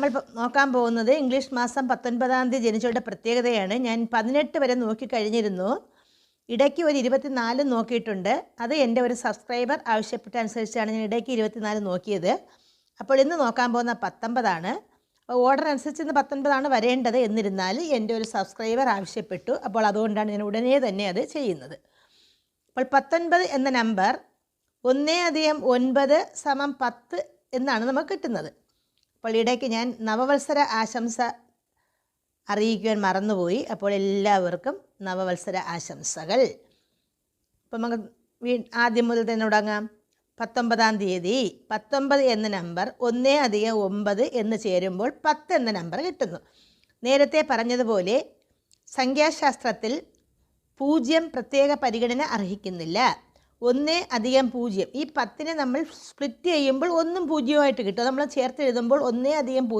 നമ്മൾ നോക്കാൻ പോകുന്നത് ഇംഗ്ലീഷ് മാസം പത്തൊൻപതാം തീയതി ജനിച്ചവരുടെ പ്രത്യേകതയാണ്. ഞാൻ പതിനെട്ട് വരെ നോക്കി കഴിഞ്ഞിരുന്നു. ഇടയ്ക്ക് ഒരു ഇരുപത്തിനാല് നോക്കിയിട്ടുണ്ട്. അത് എന്റെ ഒരു സബ്സ്ക്രൈബർ ആവശ്യപ്പെട്ട അനുസരിച്ചാണ് ഞാൻ ഇടയ്ക്ക് ഇരുപത്തിനാല് നോക്കിയത്. അപ്പോൾ ഇന്ന് നോക്കാൻ പോകുന്ന പത്തൊമ്പതാണ്. ഓർഡർ അനുസരിച്ച് ഇന്ന് പത്തൊൻപതാണ് വരേണ്ടത് എന്നിരുന്നാൽ എന്റെ ഒരു സബ്സ്ക്രൈബർ ആവശ്യപ്പെട്ടു. അപ്പോൾ അതുകൊണ്ടാണ് ഞാൻ ഉടനെ തന്നെ അത് ചെയ്യുന്നത്. അപ്പോൾ പത്തൊൻപത് എന്ന നമ്പർ ഒന്നേ അധികം ഒൻപത് സമം പത്ത് എന്നാണ് നമുക്ക് കിട്ടുന്നത്. അപ്പോൾ ഇടയ്ക്ക് ഞാൻ നവവത്സര ആശംസ അറിയിക്കുവാൻ മറന്നുപോയി. അപ്പോൾ എല്ലാവർക്കും നവവത്സര ആശംസകൾ. അപ്പം നമുക്ക് വീ ആദ്യം മുതൽ തന്നെ തുടങ്ങാം. പത്തൊമ്പതാം തീയതി പത്തൊമ്പത് എന്ന നമ്പർ ഒന്നേ അധികം ഒമ്പത് എന്ന് ചേരുമ്പോൾ പത്ത് എന്ന നമ്പർ കിട്ടുന്നു. നേരത്തെ പറഞ്ഞതുപോലെ സംഖ്യാശാസ്ത്രത്തിൽ പൂജ്യം പ്രത്യേക പരിഗണന അർഹിക്കുന്നില്ല. ഒന്നേ അധികം പൂജ്യം. ഈ പത്തിനെ നമ്മൾ സ്പ്ലിറ്റ് ചെയ്യുമ്പോൾ ഒന്നും പൂജ്യമായിട്ട് കിട്ടും. നമ്മൾ ചേർത്ത് എഴുതുമ്പോൾ ഒന്നേ അധികം